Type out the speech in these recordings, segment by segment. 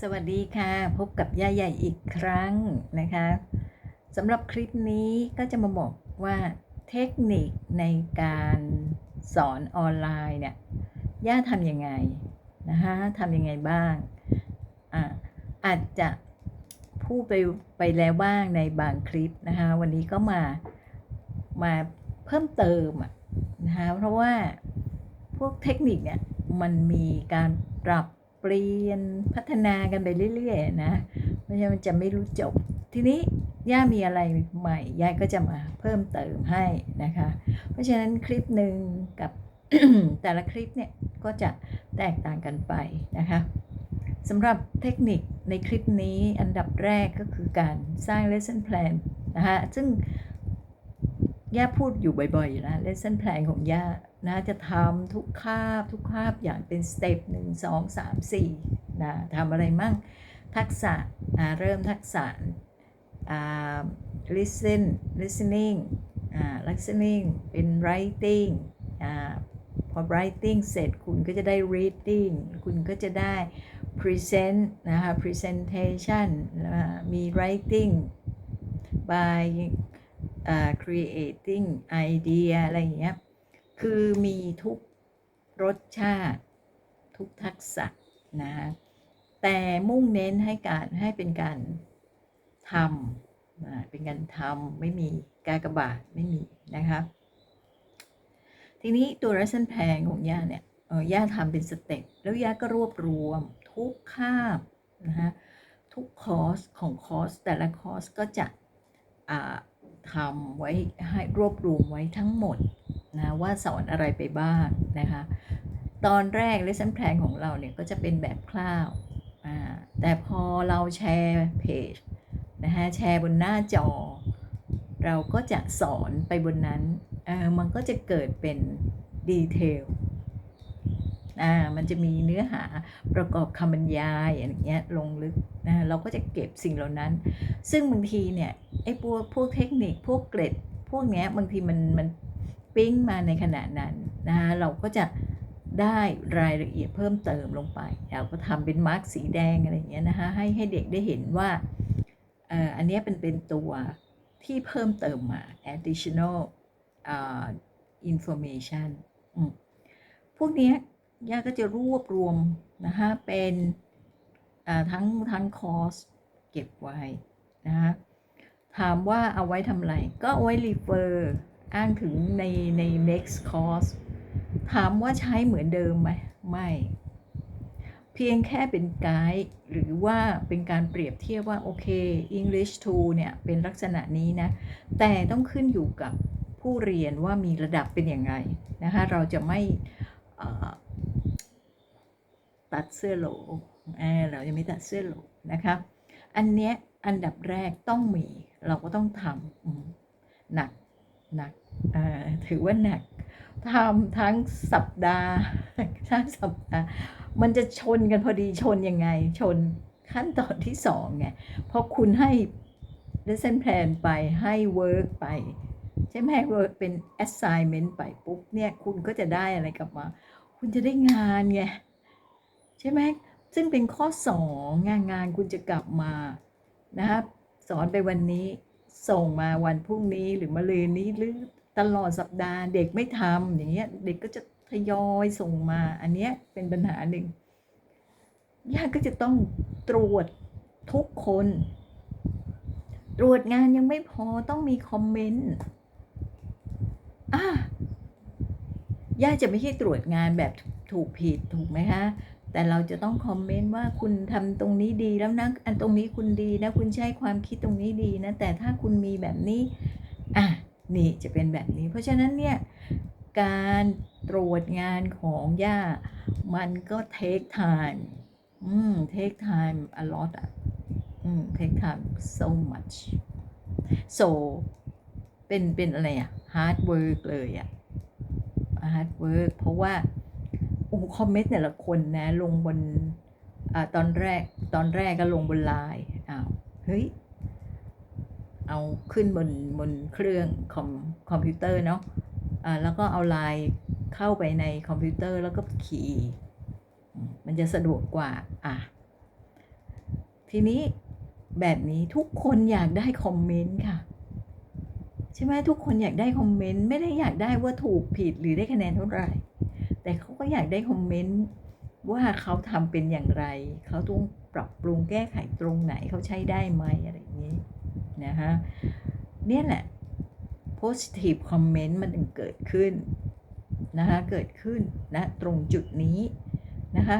สวัสดีค่ะ พบกับย่าใหญ่อีกครั้งนะคะสำหรับคลิปนี้ก็จะมาบอกว่าเทคนิคในการสอนออนไลน์เนี่ยย่าทำยังไงนะคะทำยังไงบ้างอ่าอาจจะพูดไปไปแล้วบ้างในบางคลิปนะคะวันนี้ก็มามาเพิ่มเติมนะคะเพราะว่าพวกเทคนิคเนี่ยมันมีการปรับ ปลี่ยนพัฒนากันไปเรื่อยๆนะไม่ใช่มันจะไม่รู้จบ ทีนี้ย่ามีอะไรใหม่ย่าก็จะมาเพิ่มเติมให้นะคะ เพราะฉะนั้นคลิปหนึ่งกับแต่ละคลิปเนี่ยก็จะแตกต่างกันไปนะคะสำหรับเทคนิคในคลิปนี้อันดับแรกก็คือการสร้าง lesson plan นะคะซึ่ง ย่าพูดอยู่บ่อยๆอยู่แล้ว lesson plan ของย่านะจะทำทุกคาบทุกคาบอย่างเป็นสเต็ปหนึ่งสองสามสี่นะทำอะไรมั่งทักษะอ่าเริ่มทักษะ listen listening listening เป็น writing พอ writing เสร็จคุณก็จะได้ reading คุณก็จะได้ present นะคะ presentation มี writing by creating idea อะไรอย่างเงี้ย คือมีทุกรสชาติ ทุกทักษะนะคะแต่มุ่งเน้นให้การให้เป็นการทำอ่าเป็นการทำไม่มีกากบาทไม่มีนะคะทีนี้ตัว lesson plan ของย่าเนี่ยเออย่าทำเป็นสเต็ปแล้วย่าก็รวบรวมทุกคาบนะคะทุกคอร์สของคอร์สแต่ละคอร์สก็จะอ่า ทำไว้ให้รวบรวมไว้ทั้งหมดนะว่าสอนอะไรไปบ้างนะคะ ตอนแรก lesson plan ของเราเนี่ยก็จะเป็นแบบคร่าวแต่พอเราแชร์เพจนะคะแชร์บนหน้าจอ เราก็จะสอนไปบนนั้นมันก็จะเกิดเป็นดีเทล อ่ามันจะมีเนื้อหาประกอบคำบรรยายอย่างเงี้ยลงลึกนะเราก็จะเก็บสิ่งเหล่านั้น ซึ่งบางทีเนี่ยไอ้พวกพวกเทคนิคพวกเกร็ด พวกเนี้ยบางทีมันมันปิ้งมาในขณะนั้นนะคะเราก็จะได้รายละเอียดเพิ่มเติมลงไปเราก็ทำเป็นมาร์กสีแดงอะไรเงี้ยนะคะให้ให้เด็กได้เห็นว่าเอ่ออันนี้เป็นเป็นตัวที่เพิ่มเติมมา additional uh, information พวกเนี้ ย่าก็จะรวบรวมนะคะเป็นทั้งทั้งคอร์สเก็บไว้นะคะถามว่าเอาไว้ทำอะไรก็เอาไว้ refer อ้างถึงในใน next course ถามว่าใช้เหมือนเดิมไหมไม่ เพียงแค่เป็นไกด์หรือว่าเป็นการเปรียบเทียบว่า โอเค English 2เนี่ย เป็นลักษณะนี้นะ แต่ต้องขึ้นอยู่กับผู้เรียนว่ามีระดับเป็นยังไงนะคะ เราจะไม่เตัดเสื้อโหลเอ่อเราจะไม่ตัดเสื้อโหลนะคะอันเนี้ยอันดับแรกต้องมีเราก็ต้องทำหนักหนักถือว่าหนักทำทั้งสัปดาห์ทั้งสัปดาห์มันจะชนกันพอดีชนยังไง ชนขั้นตอนที่สองไงเพราะคุณให้ lesson plan ไปให้ work ไป ใช่ไหม work เป็น assignment ไปปุ๊บเนี่ยคุณก็จะได้อะไรกลับมา คุณจะได้งานไง ช่ไหมซึ่งเป็นข้อสองงานงานคุณจะกลับมานะครับสอนไปวันนี้ส่งมาวันพรุ่งนี้หรือมะรืนนี้หรือตลอดสัปดาห์เด็กไม่ทำอย่างเงี้ยเด็กก็จะทยอยส่งมาอันเนี้ยเป็นปัญหาหนึ่งญาก็จะต้องตรวจทุกคน ตรวจงานยังไม่พอต้องมีคอมเมนต์อะญาจะไม่ใช่ตรวจงานแบบถูกผิดถูกไหมคะ แต่เราจะต้องคอมเมนต์ว่าคุณทำตรงนี้ดีแล้วนะอันตรงนี้คุณดีนะคุณใช้ความคิดตรงนี้ดีนะ แต่ถ้าคุณมีแบบนี้อะนี่จะเป็นแบบนี้ เพราะฉะนั้นเนี่ยการตรวจงานของย่า มันก็ take time อืม take time a lot อะอืม take time so much so เป็นเป็นอะไรอะ hard work เลยอะ hard work เพราะว่า อ้คอมเมนต์แต่ละคนนะลงบนอ่าตอนแรกตอนแรกก็ลงบนไลน์อ้าวเฮ้ยเอาขึ้นบนบนเครื่องคอมคอมพิวเตอร์เนาะอ่าแล้วก็เอาไลน์เข้าไปในคอมพิวเตอร์แล้วก็ขีย์อืมมันจะสะดวกกว่าอะทีนี้แบบนี้ทุกคนอยากได้คอมเมนต์ค่ะ ใช่ไหมทุกคนอยากได้คอมเมนต์ไม่ได้อยากได้ว่าถูกผิดหรือได้คะแนนเท่าไหร่ แต่เขาก็อยากได้คอมเมนต์ว่าเขาทำเป็นอย่างไร เขาต้องปรับปรุงแก้ไขตรงไหนเขาใช้ได้ไหมอะไรอย่างนี้นะคะเนี่ยแหละ positive comment มันเกิดขึ้นนะคะเกิดขึ้นนะตรงจุดนี้นะคะ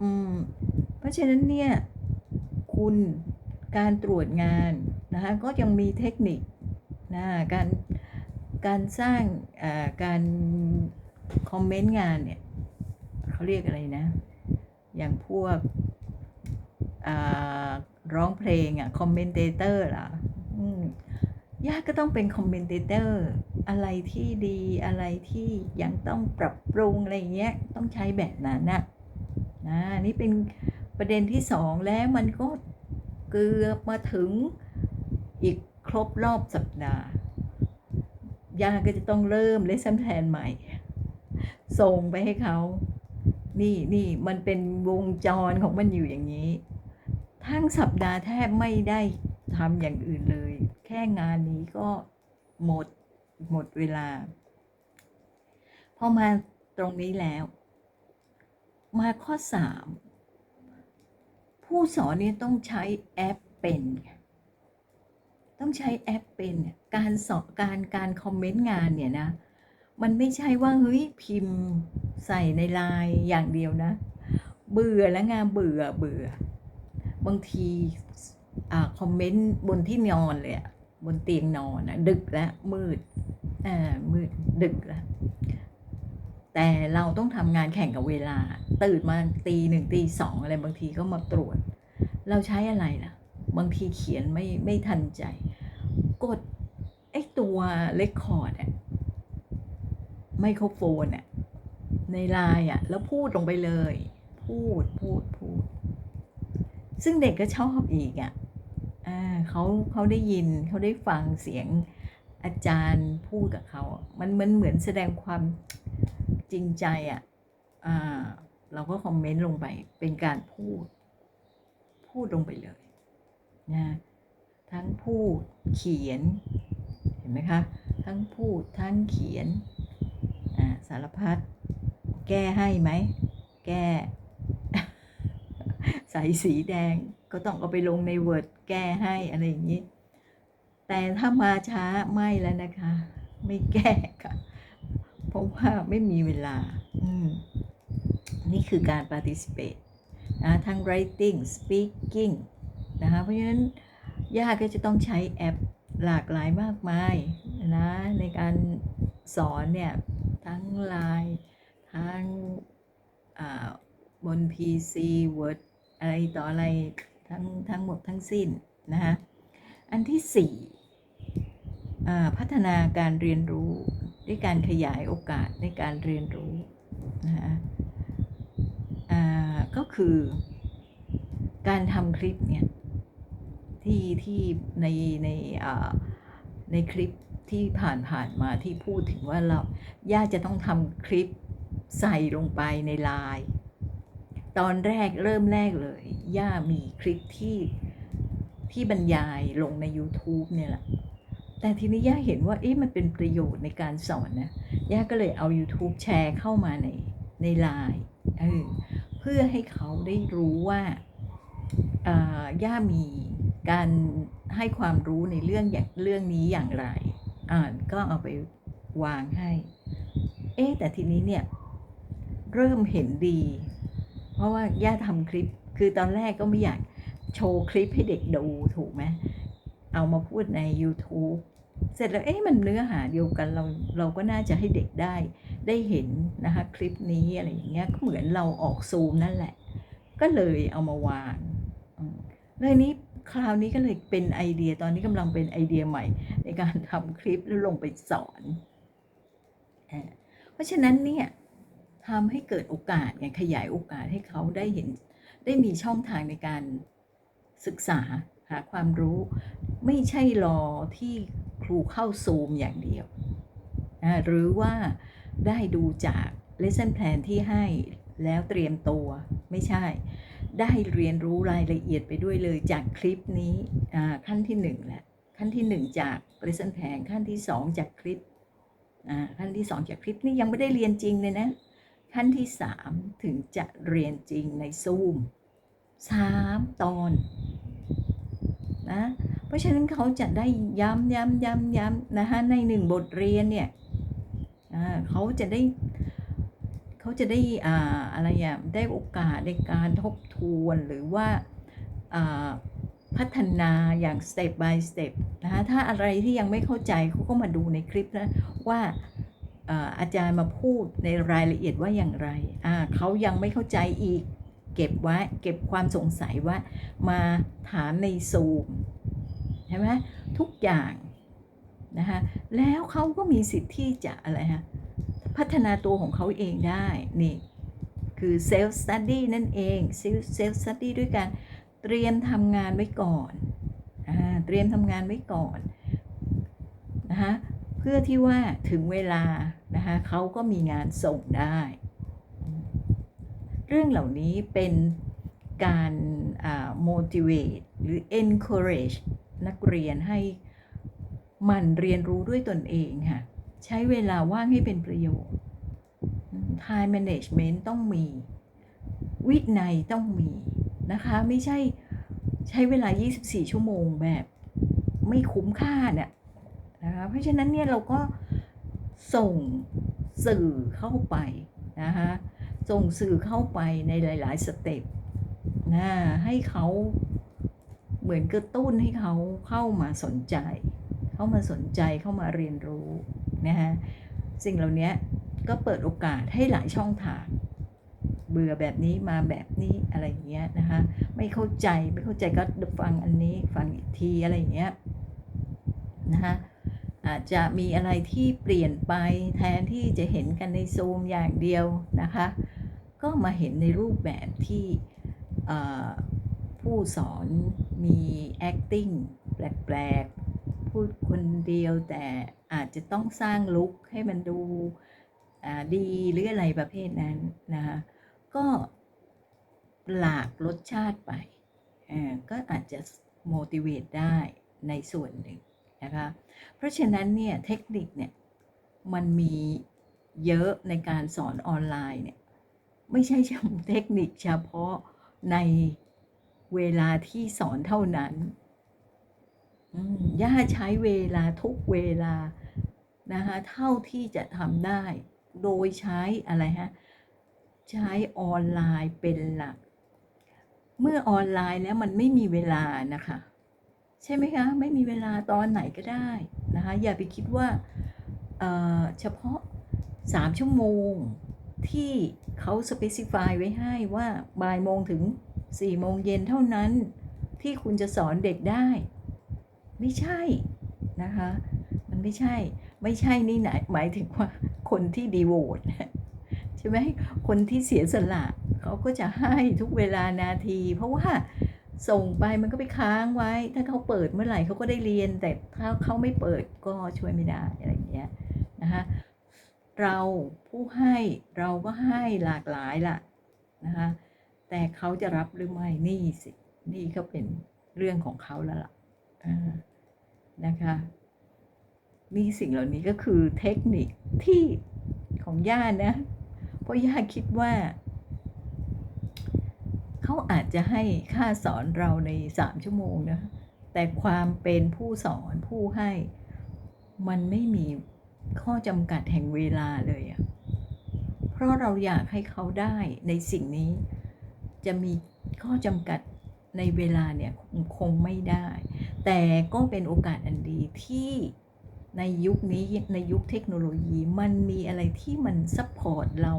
อืมเพราะฉะนั้นเนี่ยคุณการตรวจงานนะคะก็ยังมีเทคนิคนะการการสร้างการ คอมเมนต์งานเนี่ยเขาเรียกอะไรนะ อย่างพวกร้องเพลงอะคอมเมนเตเตอร์ล่ะอืมยากก็ต้องเป็นคอมเมนเตเตอร์อะไรที่ดีอะไรที่ยังต้องปรับปรุงอะไรเงี้ยต้องใช้แบบนั้นนะนะนี่เป็นประเด็นที่สองแล้วมันก็เกือบมาถึงอีกครบรอบสัปดาห์ยาก็จะต้องเริ่มเลส o นแ a นใหม่ ส่งไปให้เขา นี่นี่มันเป็นวงจรของมันอยู่อย่างนี้ ทั้งสัปดาห์แทบไม่ได้ทำอย่างอื่นเลย แค่งานนี้ก็หมดหมดเวลา พอมาตรงนี้แล้ว มาข้อสามผู้สอนนี่ต้องใช้แอปเป็น ต้องใช้แอปเป็น การสอนการการคอมเมนต์งานเนี่ยนะ มันไม่ใช่ว่าเฮ้ยพิมพ์ใส่ในไลน์อย่างเดียวนะ เบื่อแล้วงานเบื่อเบื่อ บางทีอ่าคอมเมนต์บนที่นอนเลยอะบนเตียงนอนอะดึกแล้วมืดอ่ามืดดึกแล้วแต่เราต้องทำงานแข่งกับเวลา ตื่นมาตีหนึ่งตีสองอะไรบางทีก็มาตรวจ เราใช้อะไรล่ะ บางทีเขียนไม่ไม่ทันใจ กดไอ้ตัวเลคคอร์ดอะ ไมโครโฟนอะในไลน์อะแล้วพูดลงไปเลย พูดพูดพูด ซึ่งเด็กก็ชอบอีกอะอ่าเขาเขาได้ยินเขาได้ฟังเสียงอาจารย์พูดกับเขา มันมันเหมือนแสดงความจริงใจอะอ่าเราก็คอมเมนต์ลงไป เป็นการพูด พูดลงไปเลยนะทั้งพูดเขียน เห็นไหมคะ ทั้งพูดทั้งเขียนารพัด แก้ให้ไหม แก้ ใส่สีแดงก็ต้องเอาไปลงใน Word แก้ให้อะไรอย่างนี้ แต่ถ้ามาช้าไม่แล้วนะคะ ไม่แก้ค่ะเพราะว่าไม่มีเวลา อืม นี่คือการ participate นะทั้ง writing speaking นะคะ เพราะฉะนั้นย่าก็จะต้องใช้แอปหลากหลายมากมายนะในการสอนเนี่ย ทั้ง Line ทั้งบน PC Word อะไรต่ออะไรทั้งทั้งหมดทั้งสิ้นนะคะอันที่สี่พัฒนาการเรียนรู้ด้วยการขยายโอกาสในการเรียนรู้นะคะก็คือการทำคลิปเนี่ยที่ที่ในในในคลิป ที่ผ่านผ่านมาที่พูดถึงว่าเราย่าจะต้องทำคลิปใส่ลงไปในไลน์ตอนแรกเริ่มแรกเลย ย่ามีคลิปที่ที่บรรยายลงใน YouTube เนี่ยแหละ แต่ทีนี้ย่าเห็นว่าเอ๊ะมันเป็นประโยชน์ในการสอนนะ ย่าก็เลยเอา YouTube แชร์เข้ามาในในไลน์เออเพื่อให้เขาได้รู้ว่าอ่าย่ามีการให้ความรู้ในเรื่องอย่างเรื่องนี้อย่างไร อ่านก็เอาไปวางให้ เอ๊ะแต่ทีนี้เนี่ยเริ่มเห็นดี เพราะว่าย่าทำคลิป คือตอนแรกก็ไม่อยากโชว์คลิปให้เด็กดูถูกไหมเอามาพูดใน YouTube เสร็จแล้วเอ๊ะมันเนื้อหาเดียวกันเราเราก็น่าจะให้เด็กได้ได้เห็นนะคะคลิปนี้อะไรอย่างเงี้ยก็เหมือนเราออกซูมนั่นแหละ ก็เลยเอามาวางอืมเลยนี้ คราวนี้ก็เลยเป็นไอเดียตอนนี้กำลังเป็นไอเดียใหม่ ในการทำคลิปแล้วลงไปสอน เพราะฉะนั้นเนี่ยทำให้เกิดโอกาสไงขยายโอกาสให้เขาได้เห็น ได้มีช่องทางในการศึกษาหาความรู้ ไม่ใช่รอที่ครูเข้าซูมอย่างเดียว หรือว่าได้ดูจาก lesson plan ที่ให้แล้วเตรียมตัวไม่ใช่ ได้เรียนรู้รายละเอียดไปด้วยเลยจากคลิปนี้ขั้นที่หนึ่งแหละขั้นที่หนึ่งจาก lesson plan ขั้นที่สองจากคลิปขั้นที่สองจากคลิปนี้ยังไม่ได้เรียนจริงเลยนะ ขั้นที่สามถึงจะเรียนจริงในซูมสามตอนนะเพราะฉะนั้นเขาจะได้ย้ำย้ำย้ำย้ำนะคะในหนึ่งบทเรียนเนี่ยเขาจะได้ เขาจะได้อ่าอะไรอะได้โอกาสในการทบทวนหรือว่าอ่าพัฒนาอย่าง step by step นะคะถ้าอะไรที่ยังไม่เข้าใจเขาก็มาดูในคลิปนะว่าอ่าอาจารย์มาพูดในรายละเอียดว่าอย่างไรเขายังไม่เข้าใจอีก เก็บไว้เก็บความสงสัยว่ามาถามในซูมใช่ไหมทุกอย่างนะคะแล้วเขาก็มีสิทธิ์ที่จะอะไรฮะ พัฒนาตัวของเขาเองได้นี่คือเซลฟ์สตัดดี้นั่นเองเซลฟ์สตัดดี้ด้วยการเตรียมทำงานไว้ก่อนอ่าเตรียมทำงานไว้ก่อนนะคะเพื่อที่ว่าถึงเวลานะคะเขาก็มีงานส่งได้ เรื่องเหล่านี้เป็นการ motivate หรือ encourage นักเรียนให้มันเรียนรู้ด้วยตนเองค่ะ ใช้เวลาว่างให้เป็นประโยชน์ time management ต้องมี วินัยต้องมีนะคะ ไม่ใช่ใช้เวลา 24 ชั่วโมงแบบไม่คุ้มค่าเนี่ยนะคะเพราะฉะนั้นเนี่ยเราก็ส่งสื่อเข้าไปนะคะส่งสื่อเข้าไปในหลาย ๆ สเต็ปนะให้เขาเหมือนกระตุ้นให้เขาเข้ามาสนใจ เข้ามาสนใจเข้ามาเรียนรู้ นะฮะสิ่งเหล่านี้ก็เปิดโอกาสให้หลายช่องทาง เบื่อแบบนี้มาแบบนี้อะไรเงี้ยนะคะไม่เข้าใจไม่เข้าใจก็ฟังอันนี้ฟังอีกทีอะไรเงี้ยนะคะอาจจะมีอะไรที่เปลี่ยนไปแทนที่จะเห็นกันในซูมอย่างเดียวนะคะ ก็มาเห็นในรูปแบบที่ผู้สอนมี acting แปลกๆ พูดคนเดียวแต่ อาจจะต้องสร้างลุคให้มันดูดีหรืออะไรประเภทนั้นนะคะก็หลากรสชาติไปก็อาจจะ motivate ได้ในส่วนหนึ่งนะคะเพราะฉะนั้นเนี่ยเทคนิคเนี่ยมันมีเยอะในการสอนออนไลน์เนี่ยไม่ใช่เฉพาะเทคนิคเฉพาะในเวลาที่สอนเท่านั้นย่าใช้เวลาทุกเวลา นะคะเท่าที่จะทำได้ โดยใช้อะไรฮะใช้ออนไลน์เป็นหลัก เมื่อออนไลน์แล้วมันไม่มีเวลานะคะ ใช่ไหมคะ ไม่มีเวลาตอนไหนก็ได้นะคะอย่าไปคิดว่าเอ่อเฉพาะ 3 ชั่วโมงที่เขาสเปซิฟายไว้ให้ว่าบ่ายโมงถึง4โมงเย็นเท่านั้นที่คุณจะสอนเด็กได้ ไม่ใช่นะคะ มันไม่ใช่ ไม่ใช่นี่ไหนหมายถึงว่าคนที่ดีโวตใช่ไหมคนที่เสียสละเขาก็จะให้ทุกเวลานาที เพราะว่าส่งไปมันก็ไปค้างไว้ ถ้าเขาเปิดเมื่อไหร่เขาก็ได้เรียน แต่ถ้าเขาไม่เปิดก็ช่วยไม่ได้อะไรอย่างเงี้ยนะคะเราผู้ให้เราก็ให้หลากหลายล่ะนะคะแต่เขาจะรับหรือไม่นี่สิ นี่ก็เป็นเรื่องของเขาแล้วล่ะนะคะ นี่สิ่งเหล่านี้ก็คือเทคนิคที่ของย่านะ เพราะย่าคิดว่า เขาอาจจะให้ค่าสอนเราในสามชั่วโมงนะ แต่ความเป็นผู้สอนผู้ให้ มันไม่มีข้อจำกัดแห่งเวลาเลยอะเพราะเราอยากให้เขาได้ในสิ่งนี้ จะมีข้อจำกัดในเวลาเนี่ยคงคงไม่ได้ แต่ก็เป็นโอกาสอันดีที่ ในยุคนี้ในยุคเทคโนโลยีมันมีอะไรที่มันซัพพอร์ตเรา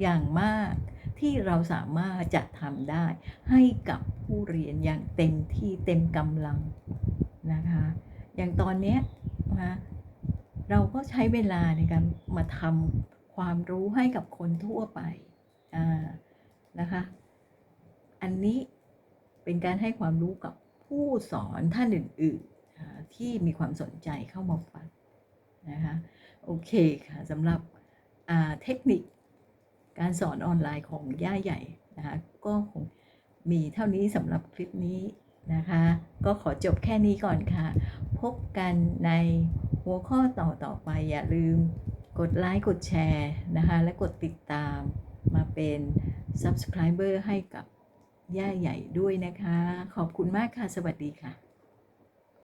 อย่างมากที่เราสามารถจะทำได้ ให้กับผู้เรียนอย่างเต็มที่เต็มกำลังนะคะ อย่างตอนนี้นะเราก็ใช้เวลาในการมาทำความรู้ให้กับคนทั่วไปนะคะ อันนี้เป็นการให้ความรู้กับผู้สอนท่านอื่นๆ ที่มีความสนใจเข้ามาฟังนะคะโอเคค่ะสำหรับเทคนิคการสอนออนไลน์ของย่าใหญ่นะคะก็คงมีเท่านี้สำหรับคลิปนี้นะคะ ก็ขอจบแค่นี้ก่อนค่ะ พบกันในหัวข้อต่อต่อไปอย่าลืมกดไลค์กดแชร์นะคะและกดติดตามมาเป็น Subscriber ให้กับย่าใหญ่ด้วยนะคะ ขอบคุณมากค่ะ สวัสดีค่ะ